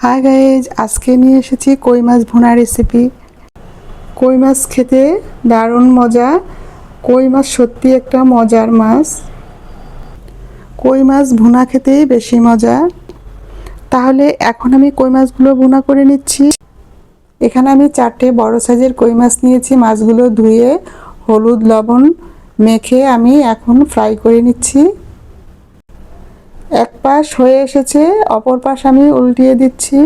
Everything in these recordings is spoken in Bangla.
হাই গাইজ আজকে নিয়ে এসেছি কই মাছ ভুনা রেসিপি কই মাছ খেতে দারুণ মজা। কই মাছ সত্যি একটা মজার মাছ। কই মাছ ভুনা খেতেই বেশি মজা। তাহলে এখন আমি কই মাছগুলো ভুনা করে নিচ্ছি। এখানে আমি চারটে বড় সাইজের কই মাছ নিয়েছি। মাছগুলো ধুয়ে হলুদ, লবণ মেখে আমি এখন ফ্রাই করে নিচ্ছি। পাশ হয়ে এসেছে, অপর পাশ আমি উল্টিয়ে দিচ্ছি।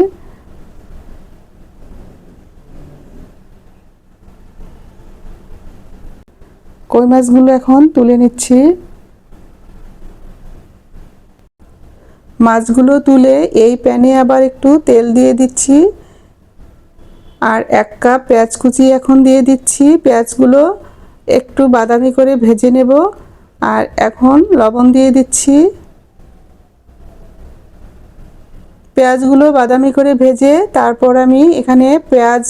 কই মাছগুলো এখন তুলে নিচ্ছি। মাছগুলো তুলে এই প্যানে আবার একটু তেল দিয়ে দিচ্ছি। আর এক কাপ পেঁয়াজ কুচি এখন দিয়ে দিচ্ছি। পেঁয়াজগুলো একটু বাদামি করে ভেজে নেব। আর এখন লবণ দিয়ে দিচ্ছি। পেঁয়াজগুলো বাদামি করে ভেজে তারপর আমি এখানে পেঁয়াজ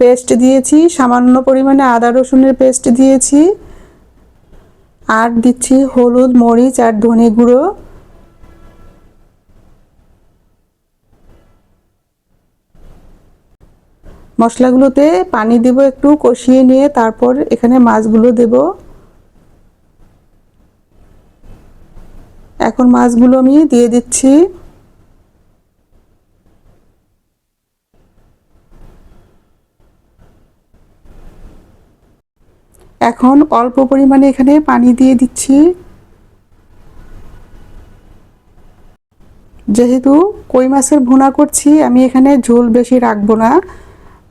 পেস্ট দিয়েছি, সামান্য পরিমাণে আদা রসুনের পেস্ট দিয়েছি। আর দিচ্ছি হলুদ, মরিচ আর ধনে গুঁড়ো। মশলাগুলোতে পানি দেব, একটু কষিয়ে নিয়ে তারপর এখানে মাছগুলো দেব। এখন মাছগুলো আমি দিয়ে দিচ্ছি। এখন অল্প পরিমাণে এখানে পানি দিয়ে দিচ্ছি। যেহেতু কই মাছের ভুনা করছি, আমি এখানে ঝোল বেশি রাখব না।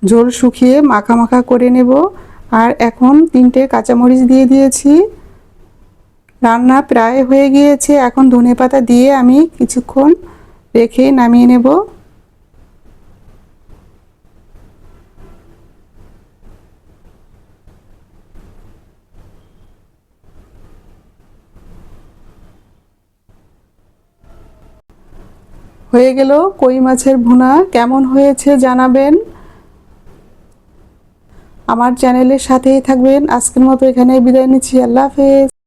ঝোল শুকিয়ে মাখা মাখা করে নেব। আর এখন তিনটে কাঁচামরিচ দিয়ে দিয়েছি। রান্না প্রায় হয়ে গিয়েছে। এখন ধনে পাতা দিয়ে আমি কিছুক্ষণ রেখে নামিয়ে নেব। হয়ে গেল কই মাছের ভুনা? কেমন হয়েছে জানাবেন? আমার চ্যানেলের সাথেই থাকবেন। আজকের মতো এখানে বিদায় নিচ্ছি। আল্লাহ হাফেজ।